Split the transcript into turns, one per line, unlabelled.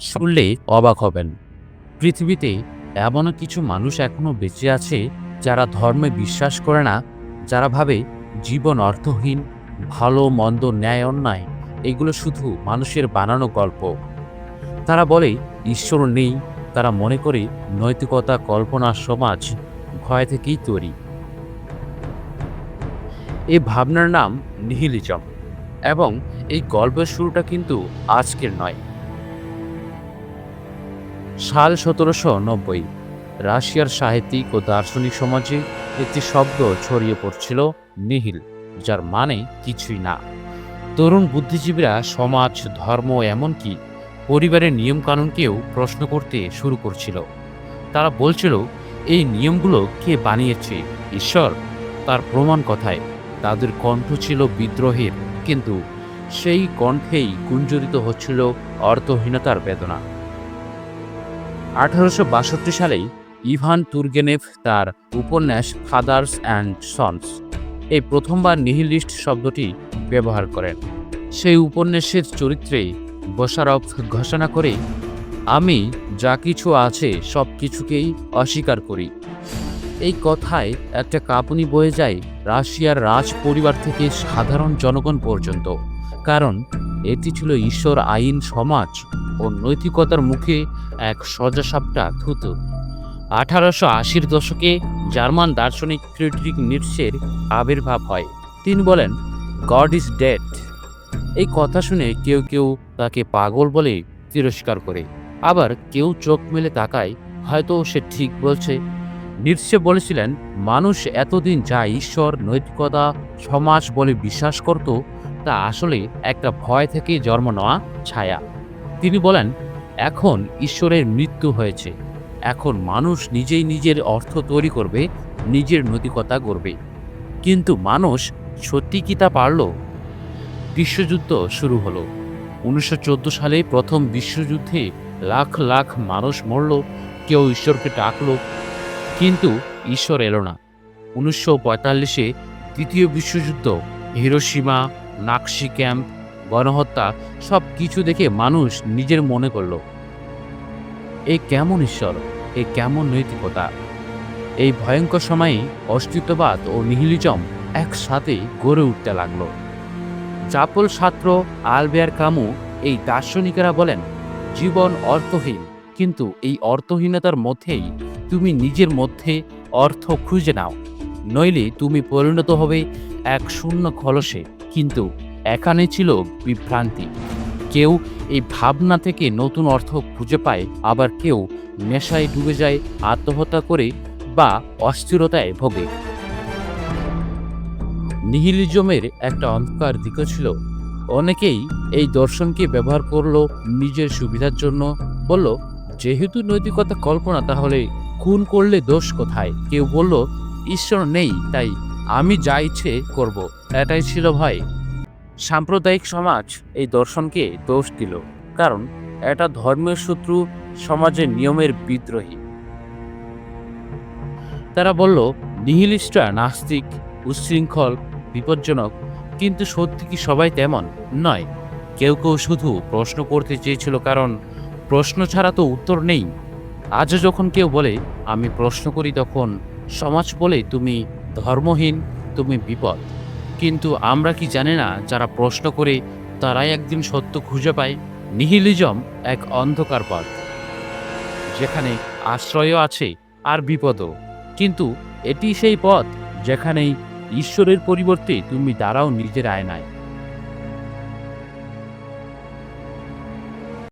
শুনলে অবাক হবেন। পৃথিবীতে এমন কিছু মানুষ এখনও বেঁচে আছে যারা ধর্মে বিশ্বাস করে না, যারা ভাবে জীবন অর্থহীন, ভালো, মন্দ, ন্যায়, অন্যায়, এগুলো শুধু মানুষের বানানো গল্প। তারা বলে, ঈশ্বর নেই। তারা মনে করে, নৈতিকতা, কল্পনা, সমাজ ভয় থেকেই তৈরি। এই ভাবনার নাম নিহিলিজম এবং এই গল্পের শুরুটা কিন্তু আজকের নয়। সাল সতেরোশো নব্বই। রাশিয়ার সাহিত্যিক ও দার্শনিক সমাজে একটি শব্দ ছড়িয়ে পড়ছিল নিহিল, যার মানে কিছুই না। তরুণ বুদ্ধিজীবীরা সমাজ, ধর্ম, এমনকি পরিবারের নিয়মকানুনকেও প্রশ্ন করতে শুরু করছিল। তারা বলছিল, এই নিয়মগুলো কে বানিয়েছে? ঈশ্বর? তার প্রমাণ কথায়? তাদের কণ্ঠ ছিল বিদ্রোহের, কিন্তু সেই কণ্ঠেই গুঞ্জরিত হচ্ছিল অর্থহীনতার বেদনা। আঠারোশো বাষট্টি সালেই ইভান তুর্গেনেভ তার উপন্যাস ফাদার্স অ্যান্ড সন্স এই প্রথমবার নিহিলিস্ট শব্দটি ব্যবহার করেন। সেই উপন্যাসের চরিত্রে বসারফ ঘোষণা করে, আমি যা কিছু আছে সব কিছুকেই অস্বীকার করি। এই কথায় একটা কাঁপুনি বয়ে যায় রাশিয়ার রাজ পরিবার থেকে সাধারণ জনগণ পর্যন্ত, কারণ এটি ছিল ঈশ্বর আইন সমাজ ও নৈতিকতার মুখে এক সজাসাপটা থুতু। আঠারোশো আশির দশকে জার্মান দার্শনিক ফ্রিডরিক নিটসের আবির্ভাব হয়। তিনি বলেন, গড ইজ ডেড। এই কথা শুনে কেউ কেউ তাকে পাগল বলে তিরস্কার করে। আবার কেউ চোখ মেলে তাকায়, হয়তো সে ঠিক বলছে। নির্সে বলেছিলেন, মানুষ এতদিন যা ঈশ্বর, নৈতিকতা, সমাজ বলে বিশ্বাস করত, তা আসলে একটা ভয় থেকে জন্ম নেওয়া ছায়া। তিনি বলেন, এখন ঈশ্বরের মৃত্যু হয়েছে। এখন মানুষ নিজেই নিজের অর্থ তৈরি করবে, নিজের নৈতিকতা গড়বে। কিন্তু মানুষ সত্যি কি তা পারল? বিশ্বযুদ্ধ শুরু হলো। উনিশশো চোদ্দ সালে প্রথম বিশ্বযুদ্ধে লাখ লাখ মানুষ মরল, কেউ ঈশ্বরকে ডাকলো, কিন্তু ঈশ্বর এলো না। উনিশশো পঁয়তাল্লিশে তৃতীয় বিশ্বযুদ্ধ হিরোসীমা নাকশি ক্যাম্প গণহত্যা সব কিছু দেখে মানুষ নিজের মনে করল, এ কেমন ঈশ্বর, এ কেমন নৈতিকতা? এই ভয়ঙ্কর সময়ে অস্তিত্ববাদ ও নিহিলিজম একসাথে গড়ে উঠতে লাগল। জাপল ছাত্র আলবেয়ার কামু এই দার্শনিকেরা বলেন, জীবন অর্থহীন, কিন্তু এই অর্থহীনতার মধ্যেই তুমি নিজের মধ্যে অর্থ খুঁজে নাও। নইলে তুমি পরিণত হবে এক শূন্য খলসে, কিন্তু এখানে ছিল বিভ্রান্তি। কেউ এই ভাবনা থেকে নতুন অর্থ খুঁজে পায়, আবার কেউ নেশায় ডুবে যায়, আত্মহত্যা করে বা অস্থিরতায় ভোগে। নিহিলিজমের একটা অন্ধকার দিকও ছিল। অনেকেই এই দর্শনকে ব্যবহার করল নিজের সুবিধার জন্য। বলল, যেহেতু নৈতিকতা কল্পনা, তাহলে খুন করলে দোষ কোথায়? কেউ বলল, ঈশ্বর নেই, তাই আমি যা ইচ্ছে করব। এটাই ছিল ভয়। সাম্প্রদায়িক সমাজ এই দর্শনকে দোষ দিল, কারণ এটা ধর্মীয় শত্রু সমাজের নিয়মের বিদ্রোহী। তারা বলল নিহিলিস্টরা নাস্তিক, উচ্ছৃঙ্খল, বিপজ্জনক, কিন্তু সত্যি কি সবাই তেমন? নয়। কেউ কেউ শুধু প্রশ্ন করতে চেয়েছিল, কারণ প্রশ্ন ছাড়া তো উত্তর নেই। আজও যখন কেউ বলে, আমি প্রশ্ন করি তখন সমাজ বলে, তুমি ধর্মহীন, তুমি বিপদ। কিন্তু আমরা কি জানি না, যারা প্রশ্ন করে তারাই একদিন সত্য খুঁজে পায়? নিহিলিজম এক অন্ধকার পথ, যেখানে আশ্রয়ও আছে আর বিপদও। কিন্তু এটি সেই পথ, যেখানেই ঈশ্বরের পরিবর্তে তুমি দাঁড়াও নিজের আয়নায়।